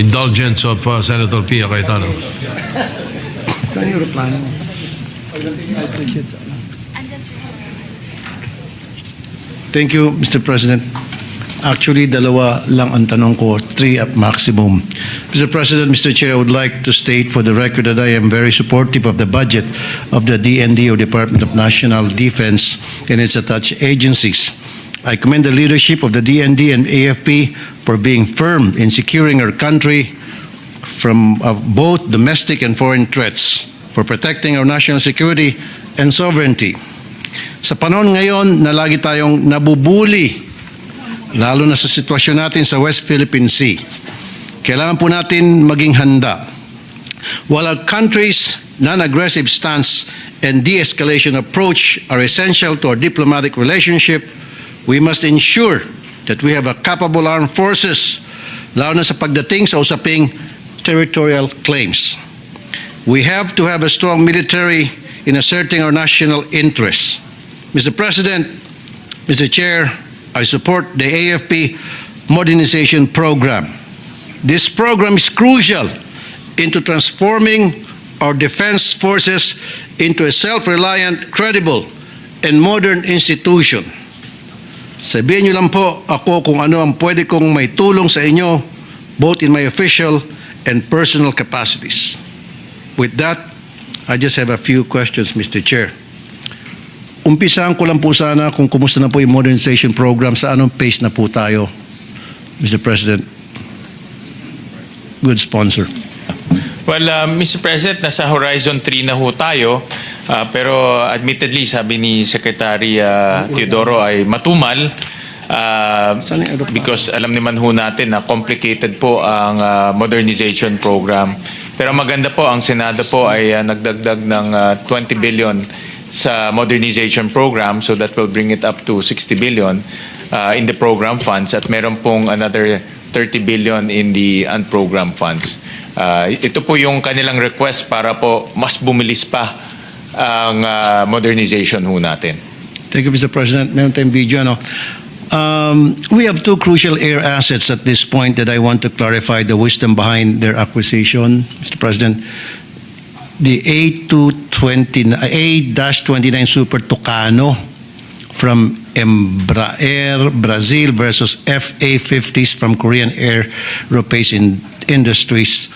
indulgence of uh, Senator Pia Cayetano. Saan yung aeroplano? Thank you, Mr. President. Actually, dalawa lang ang tanong ko, three at maximum. Mr. President, Mr. Chair, I would like to state for the record that I am very supportive of the budget of the DND or Department of National Defense and its attached agencies. I commend the leadership of the DND and AFP for being firm in securing our country from uh, both domestic and foreign threats, for protecting our national security and sovereignty. Sa panahon ngayon na lagi tayong nabubuli, lalo na sa sitwasyon natin sa West Philippine Sea, kailangan po natin maging handa. While our country's non-aggressive stance and de-escalation approach are essential to our diplomatic relationship, we must ensure that we have a capable armed forces, lalo na sa pagdating sa usaping territorial claims. We have to have a strong military in asserting our national interests. Mr. President, Mr. Chair, I support the AFP modernization program. This program is crucial into transforming our defense forces into a self-reliant, credible, and modern institution. Sabihin niyo lang po ako kung ano ang pwede kong may tulong sa inyo both in my official and personal capacities. With that, I just have a few questions, Mr. Chair. Umpisaan ko lang po sana kung kumusta na po yung modernization program, sa anong pace na po tayo, Mr. President. Good sponsor. Well, uh, Mr. President, nasa Horizon 3 na ho tayo. Uh, pero admittedly, sabi ni Secretary uh, Teodoro ay matumal. uh, because alam naman ho natin na complicated po ang uh, modernization program. Pero maganda po, ang Senado po ay uh, nagdagdag ng uh, 20 billion sa modernization program so that will bring it up to 60 billion uh, in the program funds at meron pong another 30 billion in the unprogrammed funds. Uh, ito po yung kanilang request para po mas bumilis pa ang uh, modernization ho natin. Thank you, Mr. President. Meron tayong video, ano? Um, we have two crucial air assets at this point that I want to clarify the wisdom behind their acquisition, Mr. President. The A220, A-29 Super Tucano from Embraer Brazil versus FA-50s from Korean Aerospace in- Industries.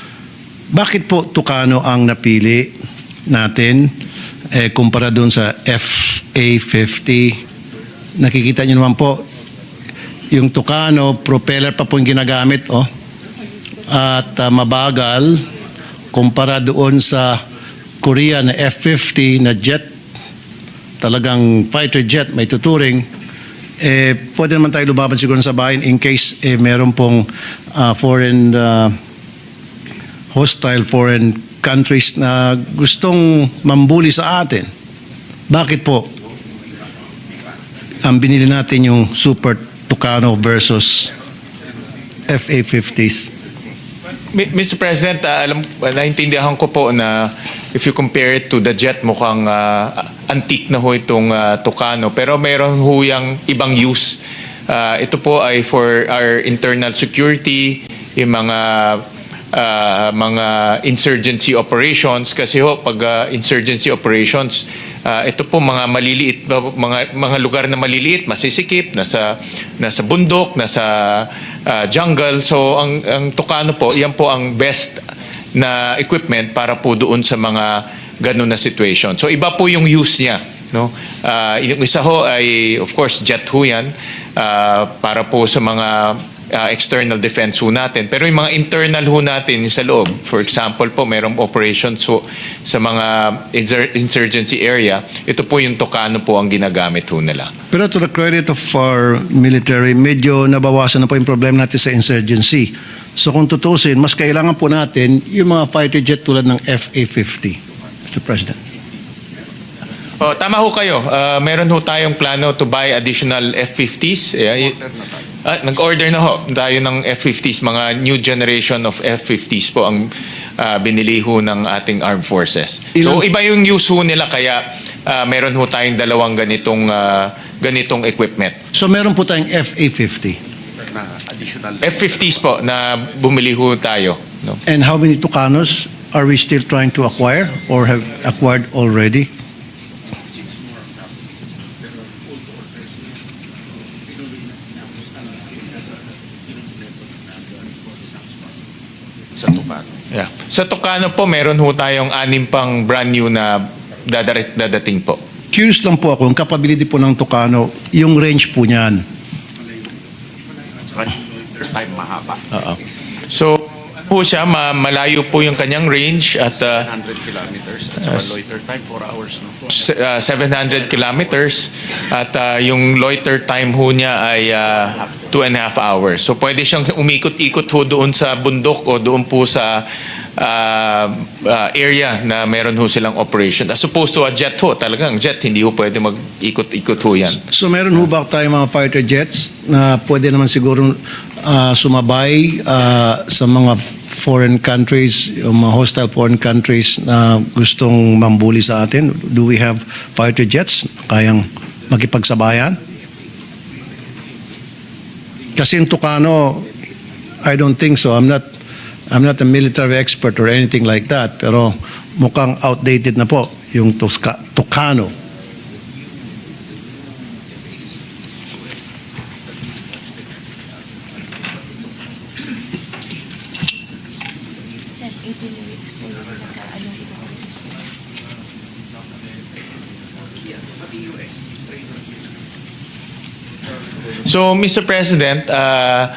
Bakit po Tucano ang napili natin eh, kumpara doon sa FA-50? Nakikita niyo naman po, yung Tucano, propeller pa po yung ginagamit, oh. At ah, mabagal kumpara doon sa Korea na F-50 na jet, talagang fighter jet, may tuturing, eh, pwede naman tayo lumaban siguro sa bayan in case eh, meron pong ah, foreign, ah, hostile foreign countries na gustong mambuli sa atin. Bakit po ang binili natin yung Super Tucano versus FA-50s? Mi- Mr. President, uh, alam, naintindihan ko po na if you compare it to the jet, mukhang uh, antique na ho itong uh, Tucano. Pero mayroon ho yung ibang use. Uh, ito po ay for our internal security, yung mga uh, mga insurgency operations. Kasi ho pag uh, insurgency operations uh, ito po mga maliliit mga mga lugar na maliliit masisikip nasa nasa bundok nasa uh, jungle. So ang ang Tucano po yan po ang best na equipment para po doon sa mga ganun na situation. So iba po yung use niya no? Uh, yung isa ho ay of course jet ho yan uh, para po sa mga uh, external defense ho natin. Pero yung mga internal ho natin sa loob, for example po, mayroong operations ho sa mga insur- insurgency area, ito po yung Tocano po ang ginagamit ho nila. Pero to the credit of our military, medyo nabawasan na po yung problema natin sa insurgency. So kung tutusin, mas kailangan po natin yung mga fighter jet tulad ng FA-50, Mr. President. Oh, tama ho kayo. Uh, meron ho tayong plano to buy additional F-50s. Eh, ah, nag-order na ho tayo ng F-50s. Mga new generation of F-50s po ang ah, binili ho ng ating armed forces. Ilan- So iba yung use ho nila kaya ah, meron ho tayong dalawang ganitong ah, ganitong equipment. So meron po tayong FA-50. na additional. F-50s po na bumili ho tayo. No? And how many Tucanos are we still trying to acquire or have acquired already? sa Tucan. Yeah. Sa Tocano po, meron ho tayong anim pang brand new na dadarit, dadating po. Curious lang po ako, ang capability po ng Tucano, yung range po niyan. Time mahaba. Oo. So, po siya, ma- malayo po yung kanyang range at uh, 100 kilometers. At saka loiter time, 4 hours se- uh, 700 kilometers at uh, yung loiter time ho niya ay uh, two and a half hours. So pwede siyang umikot-ikot ho doon sa bundok o doon po sa uh, uh, area na meron ho silang operation. As opposed to a jet ho, talagang jet, hindi ho pwede mag-ikot-ikot ho yan. So meron ho ba tayong mga fighter jets na pwede naman siguro ah, sumabay ah, sa mga foreign countries, yung mga hostile foreign countries na gustong mambuli sa atin? Do we have fighter jets kayang makipagsabayan? Kasi yung Tucano, I don't think so. I'm not I'm not a military expert or anything like that, pero mukhang outdated na po yung Tusca- Tucano. Sir, 18 minutes po yung naka-ano ko. So, Mr. President, uh,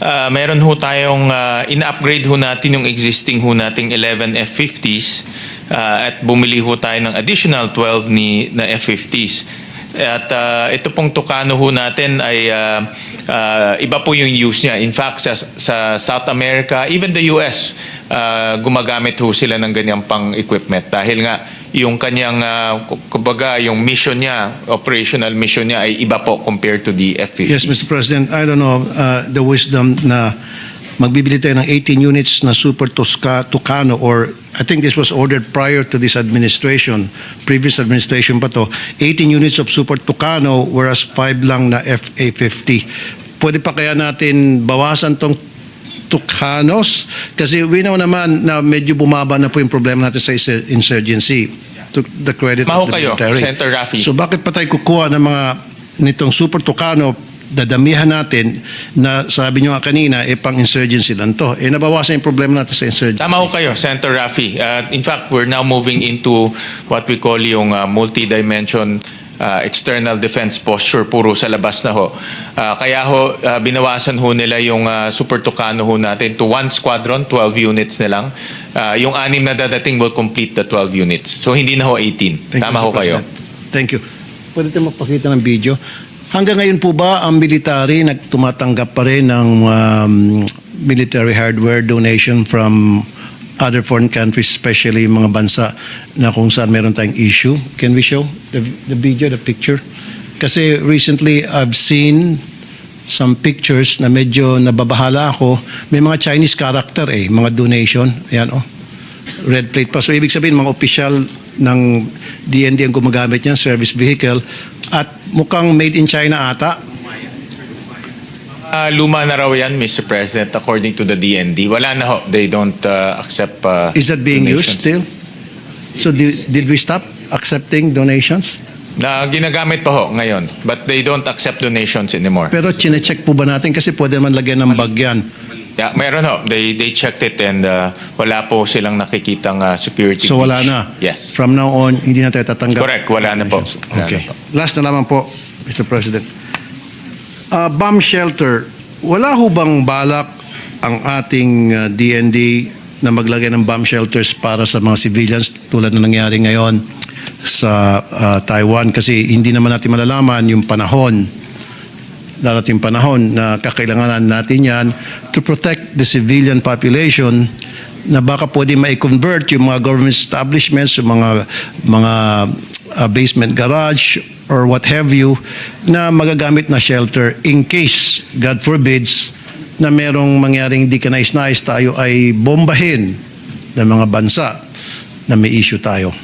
uh, meron ho tayong uh, in-upgrade ho natin yung existing ho nating 11 F-50s uh, at bumili ho tayo ng additional 12 ni, na F-50s. At uh, ito pong Tucano ho natin ay uh, uh, iba po yung use niya. In fact, sa, sa South America, even the US, uh, gumagamit ho sila ng ganyang pang equipment dahil nga yung kanyang uh, kumbaga yung mission niya, operational mission niya ay iba po compared to the F-50. Yes, Mr. President, I don't know uh, the wisdom na magbibili tayo ng 18 units na Super Tosca, Tucano or I think this was ordered prior to this administration, previous administration pa to, 18 units of Super Tucano whereas 5 lang na FA50. Pwede pa kaya natin bawasan tong Tucanos? Kasi we know naman na medyo bumaba na po yung problema natin sa insurgency. To the credit Maho of the kayo, military. Senator Raffy. So bakit pa tayo kukuha ng mga nitong Super Tucano dadamihan natin na sabi nyo nga kanina, eh pang insurgency lang to. Eh nabawasan yung problema natin sa insurgency. Tama ho kayo, Senator Rafi. Uh, in fact, we're now moving into what we call yung uh, multi-dimension uh, external defense posture, puro sa labas na ho. Uh, kaya ho, uh, binawasan ho nila yung uh, Super Tucano ho natin to one squadron, 12 units na lang. Uh, yung anim na dadating will complete the 12 units. So hindi na ho 18. Thank you, Tama ho Mr. kayo. Thank you. Pwede tayo magpakita ng video. Hanggang ngayon po ba ang military nagtumatanggap pa rin ng um, military hardware donation from other foreign countries, especially mga bansa na kung saan meron tayong issue? Can we show the, the video, the picture? Kasi recently I've seen some pictures na medyo nababahala ako. May mga Chinese character eh, mga donation. Ayan oh red plate pa. So ibig sabihin mga opisyal ng DND ang gumagamit niyan, service vehicle, at mukhang made in China ata. Uh, luma na raw yan, Mr. President, according to the DND. Wala na ho. They don't uh, accept uh, Is that being used donations. still? So did, did we stop accepting donations? Na ginagamit pa ho ngayon. But they don't accept donations anymore. Pero chinecheck po ba natin kasi pwede naman lagyan ng bag yan. Yeah, meron ho. They they checked it and uh, wala po silang nakikitang uh, security So wala breach. na. Yes. From now on, hindi na tayo tatanggap. Correct, wala na po. Wala Okay. na po. Last na naman po, Mr. President. Uh, bomb shelter, wala ho bang balak ang ating uh, DND na maglagay ng bomb shelters para sa mga civilians tulad na nangyari ngayon sa uh, Taiwan? Kasi hindi naman natin malalaman yung panahon darating panahon na kakailanganan natin yan to protect the civilian population na baka pwede ma-convert yung mga government establishments, yung mga mga uh, basement garage or what have you na magagamit na shelter in case, God forbids, na merong mangyaring di kanais-nais tayo ay bombahin ng mga bansa na may issue tayo.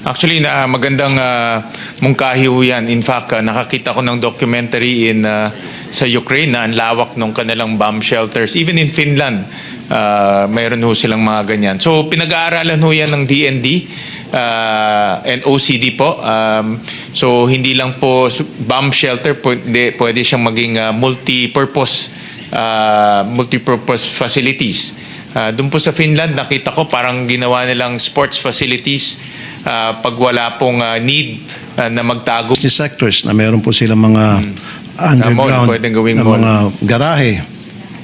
Actually, na magandang uh, mungkahi yan. In fact, uh, nakakita ko ng documentary in uh, sa Ukraine na ang lawak ng kanilang bomb shelters. Even in Finland, uh, mayroon ho silang mga ganyan. So pinag-aaralan ho yan ng DND uh, and OCD po. Um, so hindi lang po bomb shelter, pwede, pwede siyang maging uh, multi-purpose uh, multi-purpose facilities. Uh, doon po sa Finland, nakita ko parang ginawa nilang sports facilities uh, pag wala pong uh, need uh, na magtago. business sectors na meron po silang mga underground mall, pwedeng gawing na mall. mga garahe,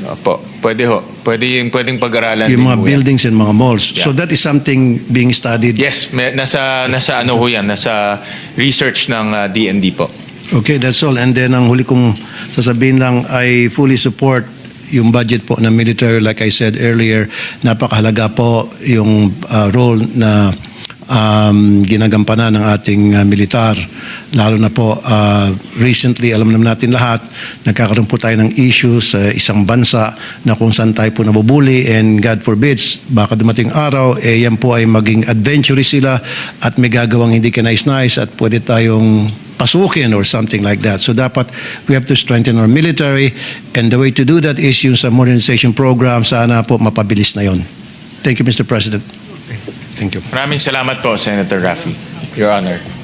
Opo, pwede ho. Pwede yung pwedeng pag-aralan yung din mga ho yan. buildings and mga malls. So Yeah. that is something being studied. Yes, may, nasa nasa ano ho yan, nasa research ng uh, DND po. Okay, that's all. And then ang huli kong sasabihin lang, I fully support yung budget po ng military. Like I said earlier, napakahalaga po yung uh, role na um, ginagampanan ng ating uh, militar. Lalo na po, uh, recently, alam naman natin lahat, nagkakaroon po tayo ng issues sa isang bansa na kung saan tayo po nabubuli and God forbids, baka dumating araw, eh yan po ay maging adventurous sila at may gagawang hindi ka nice-nice at pwede tayong pasukin or something like that. So dapat we have to strengthen our military and the way to do that is yung sa modernization program, sana po mapabilis na yon. Thank you, Mr. President. Thank you. Maraming salamat po, Senator Raffy. Your Honor.